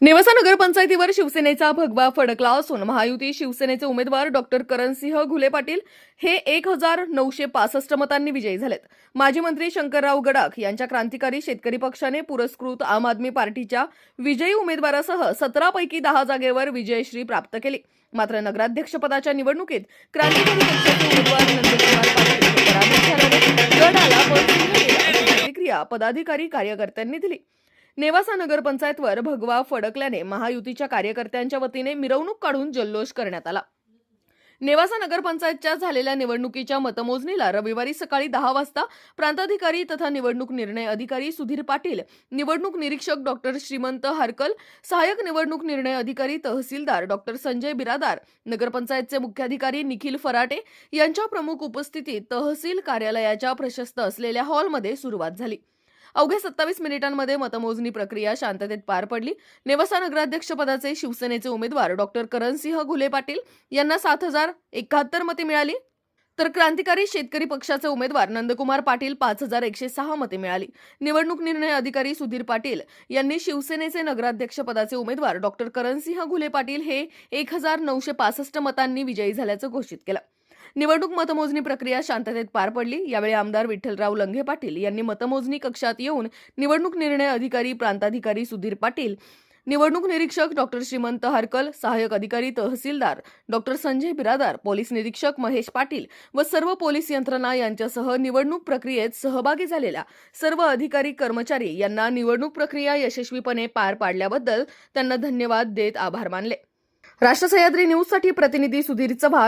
नेवासा नगरपंचायतीवर शिवसेनेचा भगवा फडकला असून महायुती शिवसेनेचे उमेदवार डॉक्टर करणसिंह घुले पाटील हे एक हजार नऊशे पासष्ट मतांनी विजयी झालेत. माजी मंत्री शंकरराव गडाख यांच्या क्रांतिकारी शेतकरी पक्षाने पुरस्कृत आम आदमी पार्टीच्या विजयी उमेदवारासह सतरापैकी दहा जागेवर विजयश्री प्राप्त केली. मात्र नगराध्यक्षपदाच्या निवडणुकीत क्रांतिकारी पक्षाचे उमेदवार नंदकुमार पाटील पराभूत झाल्याने गडाला प्रतिक्रिया पदाधिकारी कार्यकर्त्यांनी दिली. नेवासा नगरपंचायतवर भगवा फडकल्याने महायुतीच्या कार्यकर्त्यांच्या वतीने मिरवणूक काढून जल्लोष करण्यात आला. नेवासा नगरपंचायतच्या झालेल्या निवडणुकीच्या मतमोजणीला रविवारी सकाळी दहा वाजता प्रांताधिकारी तथा निवडणूक निर्णय अधिकारी सुधीर पाटील निवडणूक निरीक्षक डॉक्टर श्रीमंत हरकल सहाय्यक निवडणूक निर्णय अधिकारी तहसीलदार डॉक्टर संजय बिरादार नगरपंचायतचे मुख्याधिकारी निखिल फराटे यांच्या प्रमुख उपस्थितीत तहसील कार्यालयाच्या प्रशस्त असलेल्या हॉलमध्ये सुरुवात झाली. अवघ्या सत्तावीस मिनिटांमध्ये मतमोजणी प्रक्रिया शांततेत पार पडली. नेवासा नगराध्यक्षपदाचे शिवसेनेचे उमेदवार डॉक्टर करणसिंह घुले पाटील यांना सात हजार एकाहत्तर मते मिळाली. तर क्रांतिकारी शेतकरी पक्षाचे उमेदवार नंदकुमार पाटील पाच हजार एकशे सहा मते मिळाली. निवडणूक निर्णय अधिकारी सुधीर पाटील यांनी शिवसेनेचे नगराध्यक्षपदाचे उमेदवार डॉक्टर करणसिंह घुले पाटील हे एक हजार नऊशे पासष्ट मतांनी विजयी झाल्याचं घोषित केलं. निवडणूक मतमोजणी प्रक्रिया शांततेत पार पडली. यावेळी आमदार विठ्ठलराव लंघे पाटील यांनी मतमोजणी कक्षात येऊन निवडणूक निर्णय अधिकारी प्रांताधिकारी सुधीर पाटील निवडणूक निरीक्षक डॉक्टर श्रीमंत हरकल सहाय्यक अधिकारी तहसीलदार डॉक्टर संजय बिरादार पोलीस निरीक्षक महेश पाटील व सर्व पोलीस यंत्रणा यांच्यासह निवडणूक प्रक्रियेत सहभागी झालेल्या सर्व अधिकारी कर्मचारी यांना निवडणूक प्रक्रिया यशस्वीपणे पार पाडल्याबद्दल त्यांना धन्यवाद देत आभार मानले. राष्ट्र सह्याद्री न्यूजसाठी प्रतिनिधी सुधीर चव्हाण